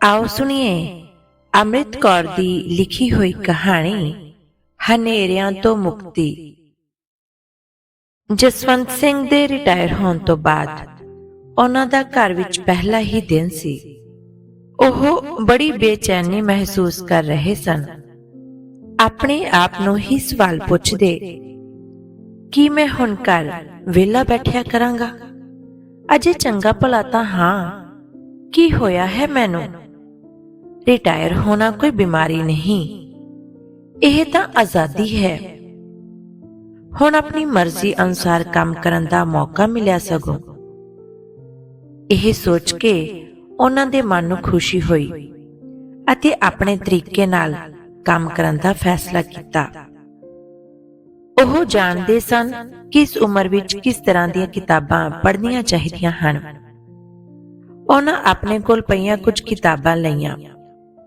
ਆਓ ਸੁਣੀਏ। ਅੰਮ੍ਰਿਤ ਕੌਰ ਦੀ ਲਿਖੀ ਹੋਈ ਕਹਾਣੀ, ਹਨੇਰਿਆਂ ਤੋਂ ਮੁਕਤੀ। ਜਸਵੰਤ ਸਿੰਘ ਦੇ ਰਿਟਾਇਰ ਹੋਣ ਤੋਂ ਬਾਅਦ ਉਹਨਾਂ ਦਾ ਘਰ ਵਿੱਚ ਪਹਿਲਾ ਹੀ ਦਿਨ ਸੀ। ਉਹ ਬੜੀ ਬੇਚੈਨੀ ਮਹਿਸੂਸ ਕਰ ਰਹੇ ਸਨ। ਆਪਣੇ ਆਪ ਨੂੰ ਹੀ ਸਵਾਲ ਪੁੱਛਦੇ, ਕੀ ਮੈਂ ਹੁਣ ਘਰ ਵਿਹਲਾ ਬੈਠਿਆ ਕਰਾਂਗਾ? ਅਜੇ ਚੰਗਾ ਭਲਾ ਤਾਂ ਹਾਂ। ਕੀ ਹੋਇਆ ਹੈ ਮੈਨੂੰ? ਰਿਟਾਇਰ ਹੋਣਾ ਕੋਈ ਬਿਮਾਰੀ ਨਹੀਂ। ਇਹ ਤਾਂ ਆਜ਼ਾਦੀ ਹੈ। ਹੁਣ ਆਪਣੀ ਮਰਜ਼ੀ ਅਨੁਸਾਰ ਕੰਮ ਕਰਨ ਦਾ ਮੌਕਾ ਮਿਲਿਆ ਸਗੋਂ। ਇਹ ਸੋਚ ਕੇ ਉਹਨਾਂ ਦੇ ਮਨ ਨੂੰ ਖੁਸ਼ੀ ਹੋਈ ਅਤੇ ਆਪਣੇ ਤਰੀਕੇ ਨਾਲ ਕੰਮ ਕਰਨ ਦਾ ਫੈਸਲਾ ਕੀਤਾ। ਉਹ ਜਾਣਦੇ ਸਨ ਕਿ ਇਸ ਉਮਰ ਵਿੱਚ ਕਿਸ ਤਰ੍ਹਾਂ ਦੀਆਂ ਕਿਤਾਬਾਂ ਪੜ੍ਹਨੀਆਂ ਚਾਹੀਦੀਆਂ ਹਨ। ਉਹਨਾਂ ਆਪਣੇ ਕੋਲ ਪਈਆਂ ਕੁਝ ਕਿਤਾਬਾਂ ਲਈਆਂ।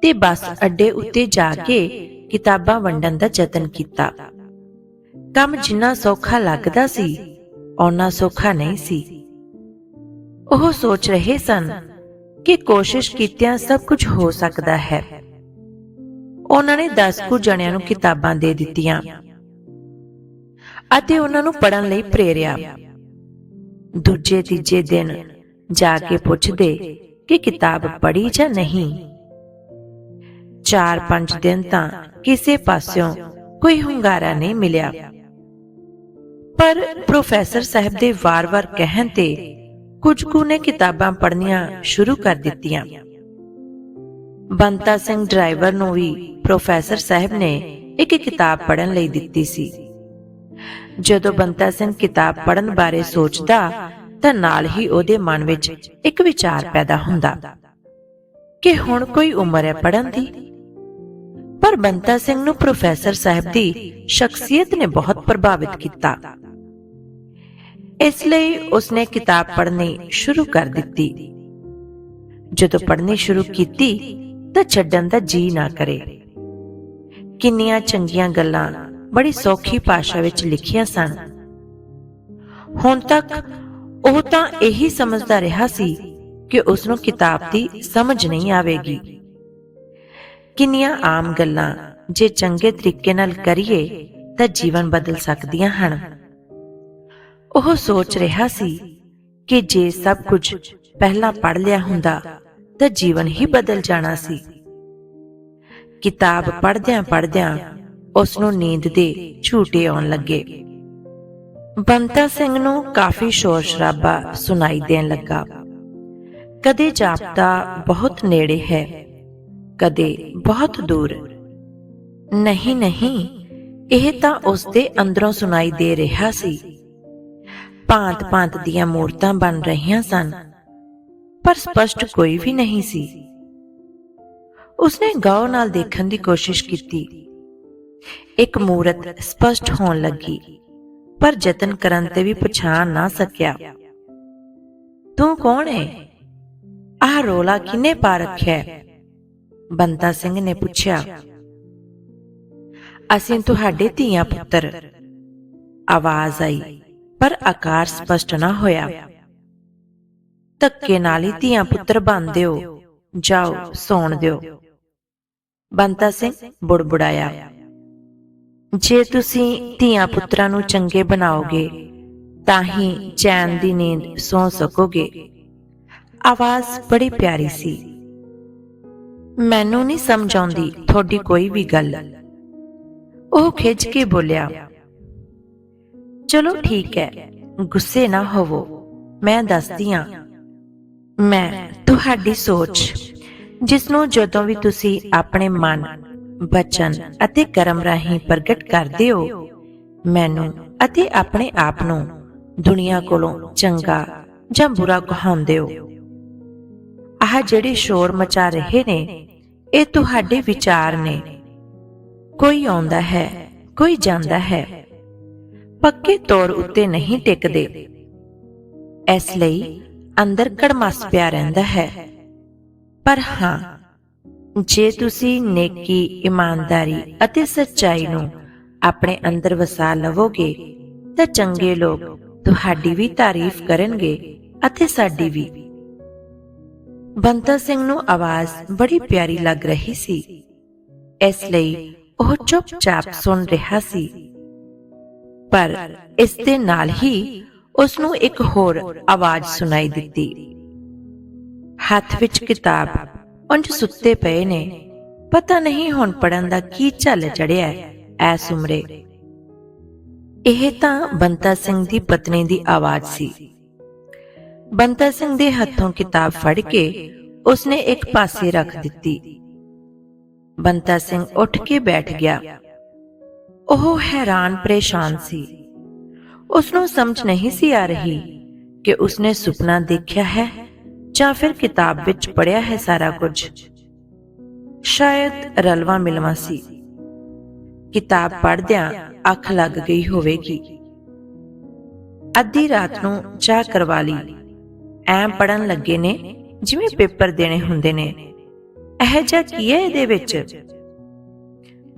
ਤੇ ਬੱਸ ਅੱਡੇ ਉੱਤੇ ਜਾ ਕੇ ਕਿਤਾਬਾਂ ਵੰਡਣ ਦਾ ਯਤਨ ਕੀਤਾ। ਕੰਮ ਜਿੰਨਾ ਸੌਖਾ ਲੱਗਦਾ ਸੀ, ਓਨਾ ਸੌਖਾ ਨਹੀਂ ਸੀ। ਉਹ ਸੋਚ ਰਹੇ ਸਨ ਕਿ ਕੋਸ਼ਿਸ਼ ਕੀਤਿਆਂ ਸਭ ਕੁਝ ਹੋ ਸਕਦਾ ਹੈ। ਉਹਨਾਂ ਨੇ 10 ਕੁ ਜਣਿਆਂ ਨੂੰ ਕਿਤਾਬਾਂ ਦੇ ਦਿੱਤੀਆਂ ਅਤੇ ਉਹਨਾਂ ਨੂੰ ਪੜਨ ਲਈ ਪ੍ਰੇਰਿਆ। ਦੂਜੇ ਤੀਜੇ ਦਿਨ ਜਾ ਕੇ ਪੁੱਛਦੇ ਕਿ ਕਿਤਾਬ ਪੜ੍ਹੀ ਜਾਂ ਨਹੀਂ। 4-5 ਦਿਨ ਤਾਂ ਕਿਸੇ ਪਾਸਿਓਂ ਕੋਈ ਹੁੰਗਾਰਾ ਨਹੀਂ ਮਿਲਿਆ। ਪਰ ਪ੍ਰੋਫੈਸਰ ਸਾਹਿਬ ਦੇ ਵਾਰ-ਵਾਰ ਕਹਿਣ ਤੇ ਕੁਝ ਕੁ ਨੇ ਕਿਤਾਬਾਂ ਪੜ੍ਹਨੀਆਂ ਸ਼ੁਰੂ ਕਰ ਦਿੱਤੀਆਂ। ਬੰਤਾ ਸਿੰਘ ਡਰਾਈਵਰ ਨੂੰ ਵੀ ਪ੍ਰੋਫੈਸਰ ਸਾਹਿਬ ਨੇ ਇੱਕ ਕਿਤਾਬ ਪੜ੍ਹਨ ਲਈ ਦਿੱਤੀ ਸੀ। ਜਦੋਂ ਬੰਤਾ ਸਿੰਘ ਕਿਤਾਬ ਪੜ੍ਹਨ ਬਾਰੇ ਸੋਚਦਾ, ਤਾਂ ਨਾਲ ਹੀ ਉਹਦੇ ਮਨ ਵਿੱਚ ਇੱਕ ਵਿਚਾਰ ਪੈਦਾ ਹੁੰਦਾ ਕਿ ਹੁਣ ਕੋਈ ਉਮਰ ਹੈ ਪੜ੍ਹਨ ਦੀ? ਪਰ ਬੰਤਾ ਸਿੰਘ ਨੂੰ ਪ੍ਰੋਫੈਸਰ ਸਾਹਿਬ ਦੀ ਸ਼ਖਸੀਅਤ ਨੇ ਬਹੁਤ ਪ੍ਰਭਾਵਿਤ ਕੀਤਾ। ਇਸ ਲਈ ਉਸਨੇ ਕਿਤਾਬ ਪੜ੍ਹਨੀ ਸ਼ੁਰੂ ਕਰ ਦਿੱਤੀ। ਜਦੋਂ ਪੜ੍ਹਨੀ ਸ਼ੁਰੂ ਕੀਤੀ ਤਾਂ ਛੱਡਣ ਦਾ ਜੀ ਨਾ ਕਰੇ। ਕਿੰਨੀਆਂ ਚੰਗੀਆਂ ਗੱਲਾਂ ਬੜੀ ਸੌਖੀ ਭਾਸ਼ਾ ਵਿੱਚ ਲਿਖੀਆਂ ਸਨ। ਹੁਣ ਤੱਕ ਉਹ ਤਾਂ ਇਹੀ ਸਮਝਦਾ ਰਿਹਾ ਸੀ ਕਿ ਉਸ ਨੂੰ ਕਿਤਾਬ ਦੀ ਸਮਝ ਨਹੀਂ ਆਵੇਗੀ। ਕਿੰਨੀਆਂ ਆਮ ਗੱਲਾਂ ਜੇ ਚੰਗੇ ਤਰੀਕੇ ਨਾਲ ਕਰੀਏ ਤਾਂ ਜੀਵਨ ਬਦਲ ਸਕਦੀਆਂ ਹਨ। ਉਹ ਸੋਚ ਰਿਹਾ ਸੀ ਕਿ ਜੇ ਸਭ ਕੁਝ ਪਹਿਲਾਂ ਪੜ ਲਿਆ ਹੁੰਦਾ ਤਾਂ ਜੀਵਨ ਹੀ ਬਦਲ ਜਾਣਾ ਸੀ। ਕਿਤਾਬ ਪੜ੍ਹਦਿਆਂ ਪੜ੍ਹਦਿਆਂ ਉਸ ਨੂੰ ਨੀਂਦ ਦੇ ਝੂਟੇ ਆਉਣ ਲੱਗੇ। ਬੰਤਾ ਸਿੰਘ ਨੂੰ ਕਾਫੀ ਸ਼ੋਰ ਸ਼ਰਾਬਾ ਸੁਣਾਈ ਦੇਣ ਲੱਗਾ। ਕਦੇ ਜਾਪਦਾ ਬਹੁਤ ਨੇੜੇ ਹੈ। ਕਦੇ ਬਹੁਤ ਦੂਰ। ਨਹੀਂ ਨਹੀਂ, ਇਹ ਤਾਂ ਉਸ ਦੇ ਅੰਦਰੋਂ ਸੁਣਾਈ ਦੇ ਰਿਹਾ ਸੀ। ਭਾਂਤ-ਭਾਂਤ ਦੀਆਂ ਮੂਰਤਾਂ ਬਣ ਰਹੀਆਂ ਸਨ, ਪਰ ਸਪਸ਼ਟ ਕੋਈ ਵੀ ਨਹੀਂ ਸੀ। ਉਸਨੇ ਗੌਰ ਨਾਲ ਦੇਖਣ ਦੀ ਕੋਸ਼ਿਸ਼ ਕੀਤੀ। ਇੱਕ ਮੂਰਤ ਸਪਸ਼ਟ ਹੋਣ ਲੱਗੀ, ਪਰ ਯਤਨ ਕਰਨ ਤੇ ਵੀ ਪਛਾਣ ਨਾ ਸਕਿਆ। ਤੂੰ ਕੌਣ ਹੈ ਆਹ ਰੋਲਾ ਕਿਨੇ ਪਾ ਰੱਖਿਆ ਬੰਤਾ ਸਿੰਘ ਨੇ ਪੁੱਛਿਆ, ਅਸੀਂ ਤੁਹਾਡੇ ਧੀਆਂ ਪੁੱਤਰ। ਆਵਾਜ਼ ਆਈ, ਪਰ ਆਕਾਰ ਸਪਸ਼ਟ ਨਾ ਹੋਇਆ। ਧੱਕੇ ਨਾਲ ਹੀ ਧੀਆਂ ਪੁੱਤਰ ਬਣ ਦਿਓ, ਜਾਓ, ਸੌਣ ਦਿਓ। ਬੰਤਾ ਸਿੰਘ ਬੁੜਬੁੜਾਇਆ, ਜੇ ਤੁਸੀਂ ਧੀਆਂ ਪੁੱਤਰਾਂ ਨੂੰ ਚੰਗੇ ਬਣਾਓਗੇ, ਤਾਂ ਹੀ ਚੈਨ ਦੀ ਨੀਂਦ ਸੌ ਸਕੋਗੇ। ਆਵਾਜ਼ ਬੜੀ ਪਿਆਰੀ ਸੀ। ਮੈਨੂੰ ਨਹੀਂ ਸਮਝ ਆਉਂਦੀ, ਤੁਹਾਡੀ ਕੋਈ ਵੀ ਗੱਲ। ਉਹ ਖਿੱਚ ਕੇ ਬੋਲਿਆ, ਚਲੋ ਠੀਕ ਹੈ, ਗੁੱਸੇ ਨਾ ਹੋਵੋ, ਮੈਂ ਦੱਸਦੀ ਹਾਂ ਮੈਂ ਤੁਹਾਡੀ ਸੋਚ ਜਿਸ ਨੂੰ ਜਦੋਂ ਵੀ ਤੁਸੀਂ ਆਪਣੇ ਮਨ ਬਚਨ ਅਤੇ ਕਰਮ ਰਾਹੀਂ ਪ੍ਰਗਟ ਕਰਦੇ ਹੋ, ਮੈਨੂੰ ਅਤੇ ਆਪਣੇ ਆਪ ਨੂੰ ਦੁਨੀਆ ਕੋਲੋਂ ਚੰਗਾ ਜਾਂ ਬੁਰਾ ਕਹਾਉਂਦੇ ਹੋ। ਆਹ ਜਿਹੜੇ ਸ਼ੋਰ ਮਚਾ ਰਹੇ ਨੇ, ਇਹ ਤੁਹਾਡੇ ਵਿਚਾਰ ਨੇ। ਕੋਈ ਆਉਂਦਾ ਹੈ, ਕੋਈ ਜਾਂਦਾ ਹੈ। ਪੱਕੇ ਤੌਰ ਉੱਤੇ ਨਹੀਂ ਟਿਕਦੇ। ਇਸ ਲਈ ਅੰਦਰ ਕੜਮਸ ਪਿਆ ਰਹਿੰਦਾ ਹੈ। ਪਰ ਹਾਂ, ਜੇ ਤੁਸੀਂ ਨੇਕੀ, ਇਮਾਨਦਾਰੀ ਅਤੇ ਸੱਚਾਈ ਨੂੰ ਆਪਣੇ ਅੰਦਰ ਵਸਾ ਲਵੋਗੇ, ਤਾਂ ਚੰਗੇ ਲੋਕ ਤੁਹਾਡੀ ਵੀ ਤਾਰੀਫ ਕਰਨਗੇ ਅਤੇ ਸਾਡੀ ਵੀ। ਬੰਤਾ ਸਿੰਘ ਨੂੰ ਆਵਾਜ਼ ਬੜੀ ਪਿਆਰੀ ਲੱਗ ਰਹੀ ਸੀ। ਇਸ ਲਈ ਉਹ ਚੁੱਪਚਾਪ ਸੁਣ ਰਿਹਾ ਸੀ। ਪਰ ਇਸ ਦੇ ਨਾਲ ਹੀ ਉਸ ਨੂੰ ਇੱਕ ਹੋਰ ਆਵਾਜ਼ ਸੁਣਾਈ ਦਿੱਤੀ। ਹੱਥ ਵਿੱਚ ਕਿਤਾਬ ਉਂਝ ਸੁੱਤੇ ਪਏ ਨੇ। ਪਤਾ ਨਹੀਂ ਹੁਣ ਪੜਨ ਦਾ ਕੀ ਝੱਲ ਚੜਿਆ ਐਸ ਉਮਰੇ ਇਹ ਤਾਂ ਬੰਤਾ ਸਿੰਘ ਦੀ ਪਤਨੀ ਦੀ ਆਵਾਜ਼ ਸੀ। ਬੰਤਾ ਸਿੰਘ ਦੇ ਹੱਥੋਂ ਕਿਤਾਬ ਫੜ ਕੇ ਉਸਨੇ ਇੱਕ ਪਾਸੇ ਰੱਖ ਦਿੱਤੀ। ਬੰਤਾ ਸਿੰਘ ਉੱਠ ਕੇ ਬੈਠ ਗਿਆ। ਉਹ ਹੈਰਾਨ ਪਰੇਸ਼ਾਨ ਸੀ। ਉਸ ਨੂੰ ਸਮਝ ਨਹੀਂ ਸੀ ਆ ਰਹੀ ਕਿ ਉਸਨੇ ਸੁਪਨਾ ਦੇਖਿਆ ਹੈ ਜਾਂ ਫਿਰ ਕਿਤਾਬ ਵਿੱਚ ਪੜਿਆ ਹੈ ਸਾਰਾ ਕੁਝ। ਸ਼ਾਇਦ ਰਲਵਾ ਮਿਲਵਾ ਸੀ। ਕਿਤਾਬ ਪੜ੍ਹਦਿਆਂ ਅੱਖ ਲੱਗ ਗਈ ਹੋਵੇਗੀ। ਅੱਧੀ ਰਾਤ ਨੂੰ ਚਾਹ ਕਰਵਾ ਲਈ। ਐਂ ਪੜਨ ਲੱਗੇ ਨੇ ਜਿਵੇਂ ਪੇਪਰ ਦੇਣੇ ਹੁੰਦੇ ਨੇ। ਇਹ ਜਿਹਾ ਕੀ ਹੈ ਇਹਦੇ ਵਿੱਚ?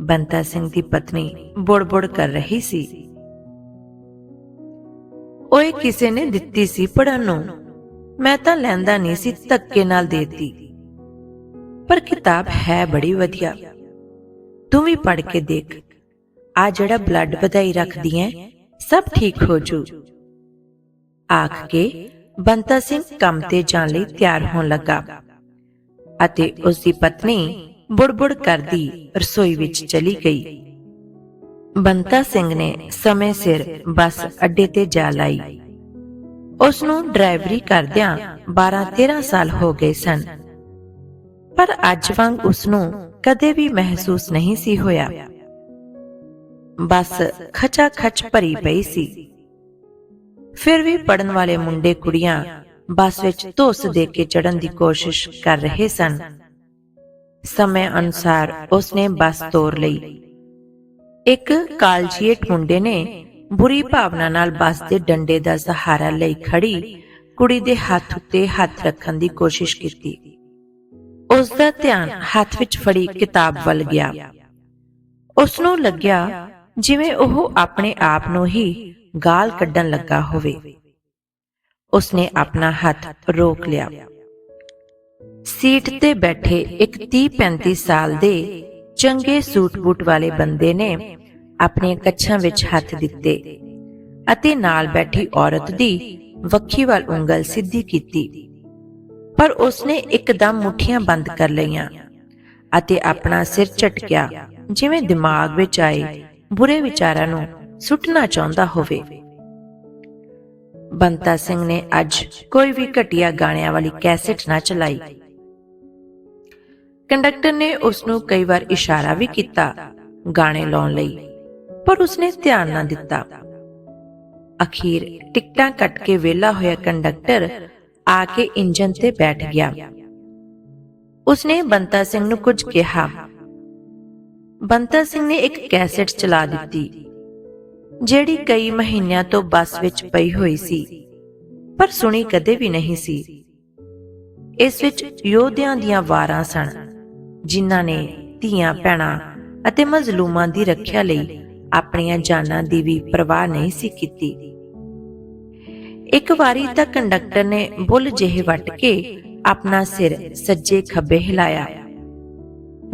ਬੰਤਾ ਸਿੰਘ ਦੀ ਪਤਨੀ ਬੁੜਬੁੜ ਕਰ ਰਹੀ ਸੀ। ਓਏ ਕਿਸੇ ਨੇ ਦਿੱਤੀ ਸੀ ਪੜਨ ਨੂੰ। ਮੈਂ ਤਾਂ ਲੈਂਦਾ ਨਹੀਂ ਸੀ ਧੱਕੇ ਨਾਲ ਦੇਤੀ। ਪਰ ਕਿਤਾਬ ਹੈ ਬੜੀ ਵਧੀਆ। ਤੂੰ ਵੀ ਪੜ ਕੇ ਦੇਖ। ਆ ਜਿਹੜਾ ਬਲੱਡ ਵਧਾਈ ਰੱਖਦੀ ਐ, ਸਭ ਠੀਕ ਹੋ ਜੂ। ਆਖ ਕੇ ਬੰਤਾ ਸਿੰਘ ਕੰਮ ਤੇ ਜਾਣ ਲਈ ਤਿਆਰ ਹੋਣ ਲੱਗਾ ਅਤੇ ਉਸ ਦੀ ਪਤਨੀ ਬੁੜਬੁੜ ਕਰਦੀ ਰਸੋਈ ਵਿੱਚ ਚਲੀ ਗਈ। ਬੰਤਾ ਸਿੰਘ ਨੇ ਸਮੇਂ ਸਿਰ ਬੱਸ ਅੱਡੇ ਤੇ ਜਾ ਲਾਈ। ਉਸ ਨੂੰ ਡਰਾਈਵਰੀ ਕਰਦਿਆਂ 12-13 ਸਾਲ ਹੋ ਗਏ ਸਨ। ਪਰ ਅੱਜ ਵਾਂਗ ਉਸ ਨੂੰ ਕਦੇ ਵੀ ਮਹਿਸੂਸ ਨਹੀਂ ਸੀ ਹੋਇਆ। ਬੱਸ ਖਚਾ ਖਚ ਭਰੀ ਪਈ ਸੀ। ਫਿਰ ਵੀ ਪੜਨ ਵਾਲੇ ਮੁੰਡੇ ਕੁੜੀਆਂ ਬੱਸ ਵਿੱਚ ਧੋਸ ਦੇ ਕੇ ਚੜਨ ਦੀ ਕੋਸ਼ਿਸ਼ ਕਰ ਰਹੇ ਸਨ। ਸਮੇਂ ਅਨੁਸਾਰ ਉਸਨੇ ਬੱਸ ਤੋਰ ਲਈ। ਇੱਕ ਕਾਲਜੀਏਟ ਮੁੰਡੇ ਨੇ ਬੁਰੀ ਭਾਵਨਾ ਨਾਲ ਬੱਸ ਦੇ ਡੰਡੇ ਦਾ ਸਹਾਰਾ ਲਈ ਖੜੀ ਕੁੜੀ ਦੇ ਹੱਥ ਉੱਤੇ ਹੱਥ ਰੱਖਣ ਦੀ ਕੋਸ਼ਿਸ਼ ਕੀਤੀ। ਉਸ ਦਾ ਧਿਆਨ ਹੱਥ ਵਿੱਚ ਫੜੀ ਕਿਤਾਬ ਵੱਲ ਗਿਆ। ਉਸ ਨੂੰ ਲੱਗਿਆ ਜਿਵੇਂ ਉਹ ਆਪਣੇ ਆਪ ਨੂੰ ਹੀ ਗਾਲ ਕੱਢਣ ਲੱਗਾ ਹੋਵੇ। ਉਸਨੇ ਆਪਣਾ ਹੱਥ ਰੋਕ ਲਿਆ। ਸੀਟ ਤੇ ਬੈਠੇ ਇੱਕ 30-35 ਸਾਲ ਦੇ ਚੰਗੇ ਸੂਟ-ਬੂਟ ਵਾਲੇ ਬੰਦੇ ਨੇ ਆਪਣੀਆਂ ਕੱਛਾਂ ਵਿੱਚ ਹੱਥ ਦਿੱਤੇ ਅਤੇ ਨਾਲ ਬੈਠੀ ਔਰਤ ਦੀ ਵੱਖੀ ਵੱਲ ਉਂਗਲ ਸਿੱਧੀ ਕੀਤੀ। ਪਰ ਉਸਨੇ ਇੱਕਦਮ ਮੁੱਠੀਆਂ ਬੰਦ ਕਰ ਲਈਆਂ ਅਤੇ ਆਪਣਾ ਸਿਰ ਝਟਕਿਆ ਜਿਵੇਂ ਦਿਮਾਗ ਵਿੱਚ ਆਏ ਬੁਰੇ ਵਿਚਾਰਾਂ ਨੂੰ ਸੁੱਟਣਾ ਚਾਹੁੰਦਾ ਹੋਵੇ। ਬੰਤਾ ਸਿੰਘ ਨੇ ਅੱਜ ਕੋਈ ਵੀ ਘਟੀਆ ਗਾਣਿਆਂ ਵਾਲੀ ਕੈਸੇਟ ਨਾ ਚਲਾਈ। ਕੰਡਕਟਰ ਨੇ ਉਸ ਨੂੰ ਕਈ ਵਾਰ ਇਸ਼ਾਰਾ ਵੀ ਕੀਤਾ ਗਾਣੇ ਲਾਉਣ ਲਈ, ਪਰ ਉਸਨੇ ਧਿਆਨ ਨਾ ਦਿੱਤਾ। ਅਖੀਰ ਟਿਕਟਾਂ ਕੱਟ ਕੇ ਵਿਹਲਾ ਹੋਇਆ ਕੰਡਕਟਰ ਆ ਕੇ ਇੰਜਨ ਤੇ ਬੈਠ ਗਿਆ। ਉਸਨੇ ਬੰਤਾ ਸਿੰਘ ਨੂੰ ਕੁਝ ਕਿਹਾ। ਬੰਤਾ ਸਿੰਘ ਨੇ ਇੱਕ ਕੈਸੇਟ ਚਲਾ ਦਿੱਤੀ। ਜਿਹੜੀ ਕਈ ਮਹੀਨਿਆਂ ਤੋਂ ਬੱਸ ਵਿੱਚ ਪਈ ਹੋਈ ਸੀ, ਪਰ ਸੁਣੀ ਕਦੇ ਵੀ ਨਹੀਂ ਸੀ। ਇਸ ਵਿੱਚ ਯੋਧਿਆਂ ਦੀਆਂ ਵਾਰਾਂ ਸਨ, ਜਿਨ੍ਹਾਂ ਨੇ ਧੀਆਂ, ਭੈਣਾਂ ਅਤੇ ਮਜ਼ਲੂਮਾਂ ਦੀ ਰੱਖਿਆ ਲਈ ਆਪਣੀਆਂ ਜਾਨਾਂ ਦੀ ਵੀ ਪਰਵਾਹ ਨਹੀਂ ਸੀ ਕੀਤੀ। ਇੱਕ ਵਾਰੀ ਤਾਂ ਕੰਡਕਟਰ ਨੇ ਬੁੱਲ ਜਿਹੇ ਵੱਟ ਕੇ ਆਪਣਾ ਸਿਰ ਸੱਜੇ ਖੱਬੇ ਹਿਲਾਇਆ,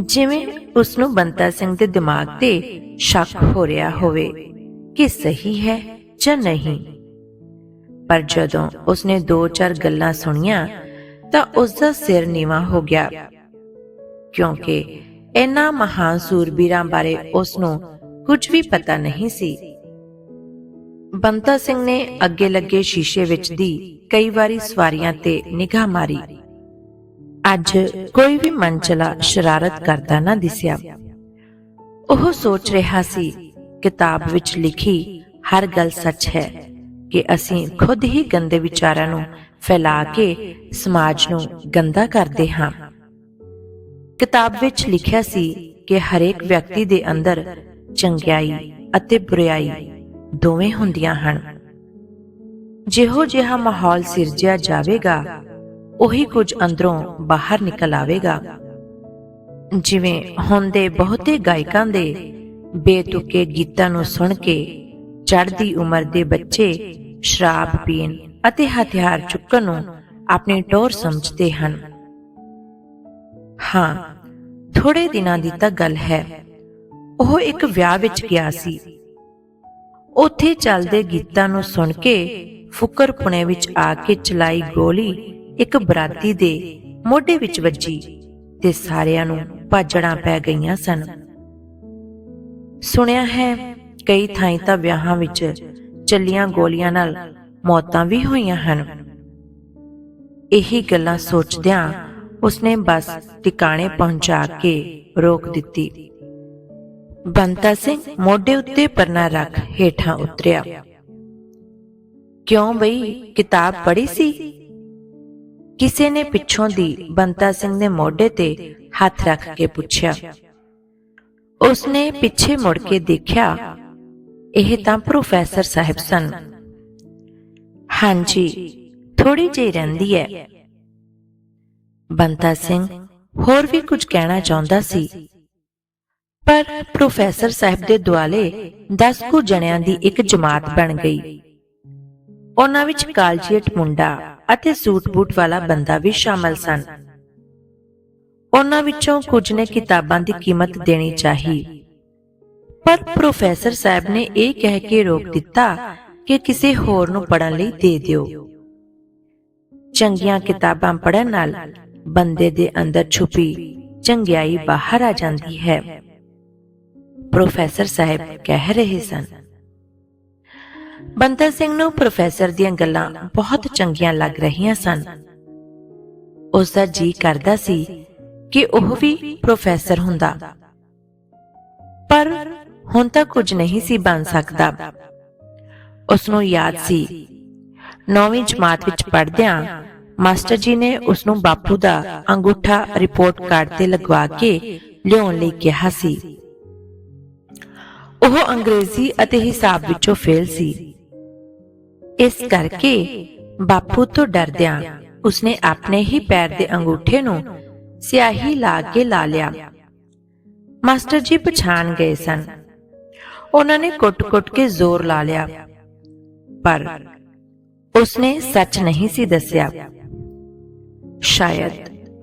ਜਿਵੇਂ ਉਸ ਨੂੰ ਬੰਤਾ ਸਿੰਘ ਦੇ ਦਿਮਾਗ ਤੇ ਸ਼ੱਕ ਹੋ ਰਿਹਾ ਹੋਵੇ। ਕਿ ਸਹੀ ਹੈ ਜਾਂ ਨਹੀਂ। ਪਰ ਜਦੋਂ ਉਸਨੇ ਦੋ ਚਾਰ ਗੱਲਾਂ ਸੁਣੀਆਂ, ਤਾਂ ਉਸ ਦਾ ਸਿਰ ਨੀਵਾ ਹੋ ਗਿਆ। ਕਿਉਂਕਿ ਇਹਨਾਂ ਮਹਾਨ ਸੂਰਬੀਰਾਂ ਬਾਰੇ ਉਸ ਨੂੰ ਕੁਝ ਵੀ ਪਤਾ ਨਹੀਂ ਸੀ। ਬੰਤਾ ਸਿੰਘ ਨੇ ਅੱਗੇ ਲੱਗੇ ਸ਼ੀਸ਼ੇ ਵਿੱਚ ਦੀ ਕਈ ਵਾਰੀ ਸਵਾਰੀਆਂ ਤੇ ਨਿਗਾਹ ਮਾਰੀ। ਅੱਜ ਕੋਈ ਵੀ ਮਨਚਲਾ ਸ਼ਰਾਰਤ ਕਰਦਾ ਨਾ ਦਿਸਿਆ। ਉਹ ਸੋਚ ਰਿਹਾ ਸੀ ਕਿਤਾਬ ਵਿੱਚ ਲਿਖੀ ਹਰ ਗੱਲ ਸੱਚ ਹੈ ਕਿ ਅਸੀਂ ਖੁਦ ਹੀ ਗੰਦੇ ਵਿਚਾਰਾਂ ਨੂੰ ਫੈਲਾ ਕੇ ਸਮਾਜ ਨੂੰ ਗੰਦਾ ਕਰਦੇ ਹਾਂ। ਕਿਤਾਬ ਵਿੱਚ ਲਿਖਿਆ ਸੀ ਕਿ ਹਰੇਕ ਵਿਅਕਤੀ ਦੇ ਅੰਦਰ ਚੰਗਿਆਈ ਅਤੇ ਬੁਰੀਾਈ ਦੋਵੇਂ ਹੁੰਦੀਆਂ ਹਨ। ਜਿਹੋ ਜਿਹਾ ਮਾਹੌਲ ਸਿਰਜਿਆ ਜਾਵੇਗਾ, ਉਹੀ ਕੁਝ ਅੰਦਰੋਂ ਬਾਹਰ ਨਿਕਲ ਆਵੇਗਾ। ਜਿਵੇਂ ਹੁਣ ਦੇ ਬਹੁਤੇ ਗਾਇਕਾਂ ਦੇ ਬੇਤੁਕੇ ਗੀਤਾਂ ਨੂੰ ਸੁਣ ਕੇ ਚੜ੍ਹਦੀ ਉਮਰ ਦੇ ਬੱਚੇ ਸ਼ਰਾਬ ਪੀਣ ਅਤੇ ਹਥਿਆਰ ਚੁੱਕਣ ਨੂੰ ਆਪਣੀ ਟੋਰ ਸਮਝਦੇ ਹਨ। ਹਾਂ ਥੋੜੇ ਦਿਨਾਂ ਦੀ ਤਾਂ ਗੱਲ ਹੈ। ਉਹ ਇੱਕ ਵਿਆਹ ਵਿੱਚ ਗਿਆ ਸੀ। ਉੱਥੇ ਚੱਲਦੇ ਗੀਤਾਂ ਨੂੰ ਸੁਣ ਕੇ ਫੁਕਰਪੁਣੇ ਵਿੱਚ ਆ ਕੇ ਚਲਾਈ ਗੋਲੀ ਇੱਕ ਬਰਾਤੀ ਦੇ ਮੋਢੇ ਵਿੱਚ ਵੱਜੀ ਤੇ ਸਾਰਿਆਂ ਨੂੰ ਭਾਜੜਾਂ ਪੈ ਗਈਆਂ ਸਨ। ਸੁਣਿਆ ਹੈ, ਕਈ ਥਾਈਂ ਤਾਂ ਵਿਆਹਾਂ ਵਿੱਚ ਚੱਲੀਆਂ ਗੋਲੀਆਂ ਨਾਲ ਮੌਤਾਂ ਵੀ ਹੋਈਆਂ ਹਨ। ਇਹੀ ਗੱਲਾਂ ਸੋਚਦਿਆਂ ਉਸਨੇ ਬਸ ਟਿਕਾਣੇ ਪਹੁੰਚਾ ਕੇ ਰੋਕ ਦਿੱਤੀ। ਬੰਤਾ ਸਿੰਘ, ਮੋਢੇ ਉੱਤੇ ਪਰਨਾ ਰੱਖ ਹੇਠਾਂ ਉਤਰਿਆ। ਕਿਉਂ ਬਈ, ਕਿਤਾਬ ਪੜ੍ਹੀ ਸੀ? ਕਿਸੇ ਨੇ ਪਿੱਛੋਂ ਦੀ ਬੰਤਾ ਸਿੰਘ ਦੇ ਮੋਢੇ ਤੇ ਹੱਥ ਰੱਖ ਕੇ ਪੁੱਛਿਆ। ਉਸਨੇ ਪਿੱਛੇ ਮੁੜ ਕੇ ਦੇਖਿਆ, ਇਹ ਤਾਂ ਪ੍ਰੋਫੈਸਰ ਸਾਹਿਬ ਸਨ। ਹਾਂਜੀ ਥੋੜੀ ਜਿਹੀ ਰਹਿੰਦੀ ਹੈ। ਬੰਤਾ ਸਿੰਘ ਹੋਰ ਵੀ ਕੁਝ ਕਹਿਣਾ ਚਾਹੁੰਦਾ ਸੀ। ਪਰ ਪ੍ਰੋਫੈਸਰ ਸਾਹਿਬ ਦੇ ਦੁਆਲੇ 10 ਕੁ ਜਣਿਆਂ ਦੀ ਇੱਕ ਜਮਾਤ ਬਣ ਗਈ। ਉਹਨਾਂ ਵਿੱਚ ਕਾਲਜੀਟ ਮੁੰਡਾ ਅਤੇ ਸੂਟ-ਬੂਟ ਵਾਲਾ ਬੰਦਾ ਵੀ ਸ਼ਾਮਲ ਸਨ। ਉਹਨਾਂ ਵਿੱਚੋਂ ਕੁਝ ਨੇ ਕਿਤਾਬਾਂ ਦੀ ਕੀਮਤ ਦੇਣੀ ਚਾਹੀ। ਪਰ ਪ੍ਰੋਫੈਸਰ ਸਾਹਿਬ ਨੇ ਇਹ ਕਹਿ ਕੇ ਰੋਕ ਦਿੱਤਾ ਕਿ ਕਿਸੇ ਹੋਰ ਨੂੰ ਪੜਨ ਲਈ ਦੇ ਦਿਓ। ਚੰਗੀਆਂ ਕਿਤਾਬਾਂ ਪੜਨ ਨਾਲ ਬੰਦੇ ਦੇ ਅੰਦਰ ਛੁਪੀ ਚੰਗਿਆਈ ਬਾਹਰ ਆ ਜਾਂਦੀ ਹੈ। ਪ੍ਰੋਫੈਸਰ ਸਾਹਿਬ ਕਹਿ ਰਹੇ ਸਨ, ਬੰਦਾ ਸਿੰਘ ਨੂੰ ਪ੍ਰੋਫੈਸਰ ਦੀਆਂ ਗੱਲਾਂ ਬਹੁਤ ਚੰਗੀਆਂ ਲੱਗ ਰਹੀਆਂ ਸਨ। ਉਸ ਦਾ ਜੀ ਕਰਦਾ ਸੀ ਕਿ ਉਹ ਵੀ ਪ੍ਰੋਫੈਸਰ ਹੁੰਦਾ। ਪਰ ਹੁਣ ਤਾਂ ਕੁਝ ਨਹੀਂ ਸੀ ਬਣ ਸਕਦਾ। ਉਸ ਨੂੰ ਯਾਦ ਸੀ। ਨੌਵੀਂ ਜਮਾਤ ਵਿੱਚ ਪੜ੍ਹਦਿਆਂ ਮਾਸਟਰ ਜੀ ਨੇ ਉਸ ਨੂੰ ਬਾਪੂ ਦਾ ਅੰਗੂਠਾ ਰਿਪੋਰਟ ਕਾਰਡ ਤੇ ਲਗਵਾ ਕੇ ਲਿਆਉਣ ਲਈ ਕਿਹਾ ਸੀ। ਉਹ ਅੰਗਰੇਜ਼ੀ ਅਤੇ ਹਿਸਾਬ ਵਿੱਚੋਂ ਫੇਲ ਸੀ। ਇਸ ਕਰਕੇ ਬਾਪੂ ਤੋਂ ਡਰਦਿਆਂ ਉਸਨੇ ਆਪਣੇ ਹੀ ਪੈਰ ਦੇ ਅੰਗੂਠੇ ਨੂੰ ਸਿਆਹੀ ਲਾ ਕੇ ਲਾ ਲਿਆ। ਮਾਸਟਰ ਜੀ ਪਛਾਣ ਗਏ ਸਨ। ਉਹਨਾਂ ਨੇ ਕੁੱਟ-ਕੁੱਟ ਕੇ ਜ਼ੋਰ ਲਾ ਲਿਆ। ਪਰ ਉਸਨੇ ਸੱਚ ਨਹੀਂ ਸੀ ਦੱਸਿਆ। ਸ਼ਾਇਦ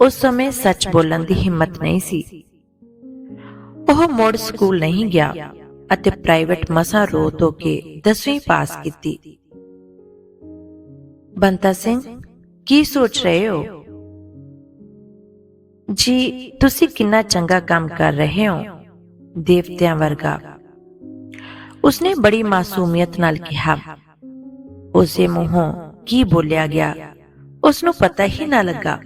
ਉਸ ਸਮੇਂ ਸੱਚ ਬੋਲਣ ਦੀ ਹਿੰਮਤ ਨਹੀਂ ਸੀ। ਉਹ ਮੋੜ ਸਕੂਲ ਨਹੀਂ ਗਿਆ ਅਤੇ ਪ੍ਰਾਈਵੇਟ ਮਸਾਂ ਰੋ ਧੋ ਕੇ 10ਵੀਂ ਪਾਸ ਕੀਤੀ। ਬੰਤਾ ਸਿੰਘ, ਕੀ ਸੋਚ ਰਹੇ ਹੋ? ਜੀ, ਤੁਸੀਂ ਕਿੰਨਾ ਚੰਗਾ ਕੰਮ ਕਰ ਰਹੇ ਹੋ? ਦੇਵਤਿਆਂ ਵਰਗਾ। ਉਸਨੇ ਬੜੀ ਮਾਸੂਮੀਅਤ ਨਾਲ ਕਿਹਾ। ਉਸੇ ਮੂੰਹੋਂ ਕੀ ਬੋਲਿਆ ਗਿਆ? ਉਸ ਨੂੰ ਪਤਾ ਹੀ ਨਾ ਲੱਗਾ।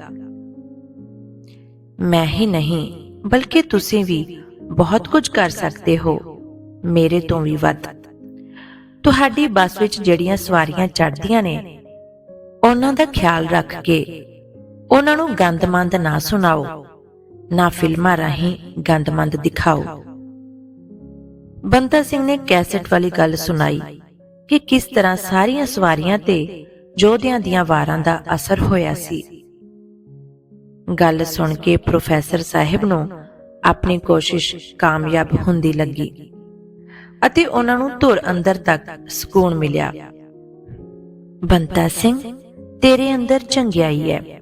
ਮੈਂ ਹੀ ਨਹੀਂ, ਬਲਕਿ ਤੁਸੀਂ ਵੀ ਬਹੁਤ ਕੁਝ ਕਰ ਸਕਦੇ ਹੋ। ਮੇਰੇ ਤੋਂ ਵੀ ਵੱਧ। ਤੁਹਾਡੀ ਬੱਸ ਵਿੱਚ ਜਿਹੜੀਆਂ ਸਵਾਰੀਆਂ ਚੜ੍ਹਦੀਆਂ ਨੇ, ਉਹਨਾਂ ਦਾ ਖਿਆਲ ਰੱਖ ਕੇ ਉਹਨਾਂ ਨੂੰ ਗੰਦਮੰਦ ਨਾ ਸੁਣਾਓ, ਨਾ ਫਿਲਮਾਂ ਰਾਹੀਂ ਗੰਦਮੰਦ ਦਿਖਾਓ। ਬੰਤਾ ਸਿੰਘ ਨੇ ਕੈਸਟ ਵਾਲੀ ਗੱਲ ਸੁਣਾਈ ਕਿ ਕਿਸ ਤਰ੍ਹਾਂ ਸਾਰੀਆਂ ਸਵਾਰੀਆਂ ਤੇ ਯੋਧਿਆਂ ਦੀਆਂ ਵਾਰਾਂ ਦਾ ਅਸਰ ਹੋਇਆ ਸੀ। ਗੱਲ ਸੁਣ ਕੇ ਪ੍ਰੋਫੈਸਰ ਸਾਹਿਬ ਨੂੰ ਆਪਣੀ ਕੋਸ਼ਿਸ਼ ਕਾਮਯਾਬ ਹੁੰਦੀ ਲੱਗੀ ਅਤੇ ਉਹਨਾਂ ਨੂੰ ਧੁਰ ਅੰਦਰ ਤੱਕ ਸਕੂਨ ਮਿਲਿਆ। ਬੰਤਾ ਸਿੰਘ, ਤੇਰੇ ਅੰਦਰ ਚੰਗਿਆਈ ਹੈ।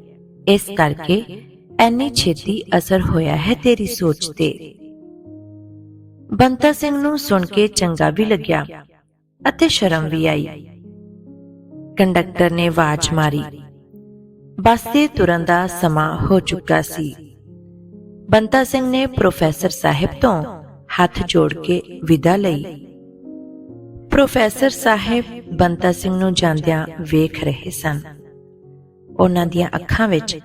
ਇਸ ਕਰਕੇ ਐਨੀ ਛੇਤੀ ਅਸਰ ਹੋਇਆ ਹੈ ਤੇਰੀ ਸੋਚ ਤੇ। ਬੰਤਾ ਸਿੰਘ ਨੂੰ ਸੁਣ ਕੇ ਚੰਗਾ ਵੀ ਲੱਗਿਆ ਅਤੇ ਸ਼ਰਮ ਵੀ ਆਈ। ਕੰਡਕਟਰ ਨੇ ਆਵਾਜ਼ ਮਾਰੀ। ਬੱਸ ਤੇ ਤੁਰਨ ਦਾ ਸਮਾਂ ਹੋ ਚੁੱਕਾ ਸੀ। ਬੰਤਾ ਸਿੰਘ ਨੇ ਪ੍ਰੋਫੈਸਰ ਸਾਹਿਬ ਤੋਂ ਹੱਥ ਜੋੜ ਕੇ ਵਿਦਾ ਲਈ। ਪ੍ਰੋਫੈਸਰ ਸਾਹਿਬ ਬੰਤਾ ਸਿੰਘ ਨੂੰ ਜਾਂਦਿਆਂ ਵੇਖ ਰਹੇ ਸਨ। ਉਹਨਾਂ ਦੀਆਂ ਅੱਖਾਂ ਵਿੱਚ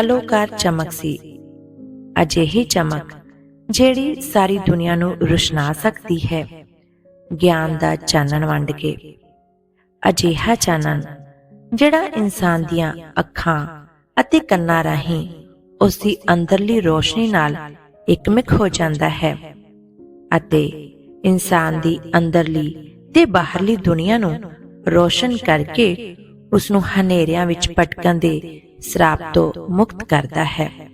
ਅਲੋਕਾਰ ਚਮਕ ਸੀ। ਅਜਿਹੀ ਚਮਕ ਜਿਹੜੀ ਸਾਰੀ ਦੁਨੀਆ ਨੂੰ ਰੁਸ਼ਨਾ ਸਕਦੀ ਹੈ। ਗਿਆਨ ਦਾ ਚਾਨਣ ਵੰਡ ਕੇ। ਅਜਿਹਾ ਚਾਨਣ ਜਿਹੜਾ ਇਨਸਾਨ ਦੀਆਂ ਅੱਖਾਂ ਅਤੇ ਕੰਨਾਂ ਰਾਹੀਂ ਉਸ ਦੀ ਅੰਦਰਲੀ ਰੋਸ਼ਨੀ ਨਾਲ ਇਕਮਿਕ ਹੋ ਜਾਂਦਾ ਹੈ ਅਤੇ ਇਨਸਾਨ ਦੀ ਅੰਦਰਲੀ ਤੇ ਬਾਹਰਲੀ ਦੁਨੀਆ ਨੂੰ ਰੋਸ਼ਨ ਕਰਕੇ ਉਸ ਨੂੰ ਹਨੇਰਿਆਂ ਵਿੱਚ ਭਟਕਣ ਦੇ ਸਰਾਪ ਤੋਂ ਮੁਕਤ ਕਰਦਾ ਹੈ।